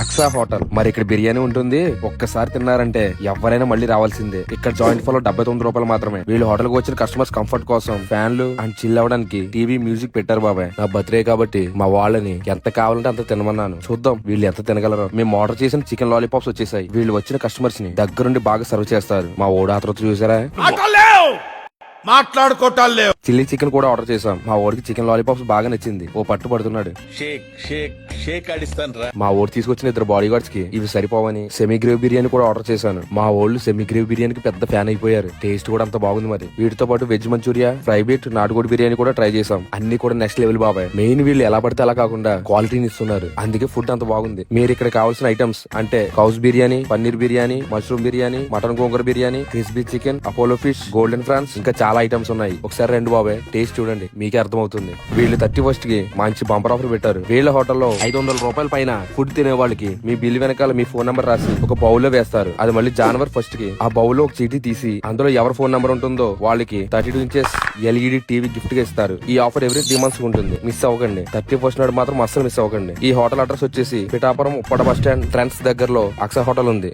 Aqsa hotel. మరి ఇక్కడ బిర్యానీ ఉంటుంది ఒక్కసారి తిన్నారంటే ఎవరైనా మళ్ళీ రావాల్సిందే. ఇక్కడ జాయింట్ ఫాలో డెబ్బై తొమ్మిది రూపాయలు మాత్రమే. వీళ్ళు హోటల్కు వచ్చిన కస్టమర్స్ కంఫర్ట్ కోసం ఫ్యాన్లు అండ్ చిల్ అవ్వడానికి టీవీ మ్యూజిక్ పెట్టారు బాబాయ్. నా బర్త్డే కాబట్టి మా వాళ్ళని ఎంత కావాలంటే అంత తినమన్నాను. చూద్దాం వీళ్ళు ఎంత తినగలరు. మేము ఆర్డర్ చేసిన చికెన్ లాలీపాప్స్ వచ్చేసాయి. వీళ్ళు వచ్చిన కస్టమర్స్ని దగ్గరుండి బాగా సర్వ్ చేస్తారు. మా ఓడ ఆతృత చూసారా మాట్లాడుకోవటాలు లేవు. చిల్లీ చికెన్ కూడా ఆర్డర్ చేసాం మా ఓడికి చికెన్ లాలీపాప్స్ బాగా నచ్చింది. ఓ పట్టు పడుతున్నాడు. షేక్ షేక్ షేక్ ఆడిస్తాను రా. మా ఊరు తీసుకొచ్చిన ఇద్దరు బాడీ గార్డ్స్కి ఇవి సరిపోవని సెమీ గ్రేవ్ బిర్యానీ కూడా ఆర్డర్ చేశాను. మా ఓళ్ళు సెమీ గ్రేవ్ బిర్యానీకి పెద్ద ఫ్యాన్ అయిపోయారు. టేస్ట్ కూడా అంత బాగుంది మరి. వీటితో పాటు వెజ్ మంచూరియా ఫ్రై బీట్ నాటుకోడి బిర్యానీ కూడా ట్రై చేసాం అన్ని కూడా నెక్స్ట్ లెవెల్ బాబాయ్. మెయిన్ వీళ్ళు ఎలా పడితే అలా కాకుండా క్వాలిటీని ఇస్తున్నారు. అందుకే ఫుడ్ అంత బాగుంది. మీరు ఇక్కడ కావాల్సిన ఐటమ్స్ అంటే cows biryani paneer biryani mushroom biryani mutton gongura biryani crispy chicken Apollo fish golden prawns ఇంకా చాలా ఐటమ్స్ ఉన్నాయి. ఒకసారి రెండు బాబాయ్ టేస్ట్ చూడండి మీకే అర్థమవుతుంది. వీళ్ళు థర్టీ ఫస్ట్కి మంచి బంపర్ ఆఫర్ పెట్టారు. వీళ్ళ హోటల్లో ఐదు వందల రూపాయల పైన ఫుడ్ తినే వాళ్ళకి మీ బిల్ వెనకాల మీ ఫోన్ నెంబర్ రాసి ఒక బౌల్లో వేస్తారు. అది మళ్ళీ జనవరి ఫస్ట్కి. ఆ బౌల్లో ఒక చీటీ తీసి అందులో ఎవరి ఫోన్ నెంబర్ ఉంటుందో వాళ్ళకి thirty two inches LED TV గిఫ్ట్గా ఇస్తారు. ఈ ఆఫర్ ఎవ్రీ త్రీ మంత్స్ ఉంటుంది. మిస్ అవ్వకండి. థర్టీ ఫస్ట్ నాడు మాత్రం అస్సలు మిస్ అవ్వకండి. ఈ హోటల్ అడ్రస్ వచ్చేసి Pithapuram Uppada bus stand Trends దగ్గరలో అక్సా హోటల్ ఉంది.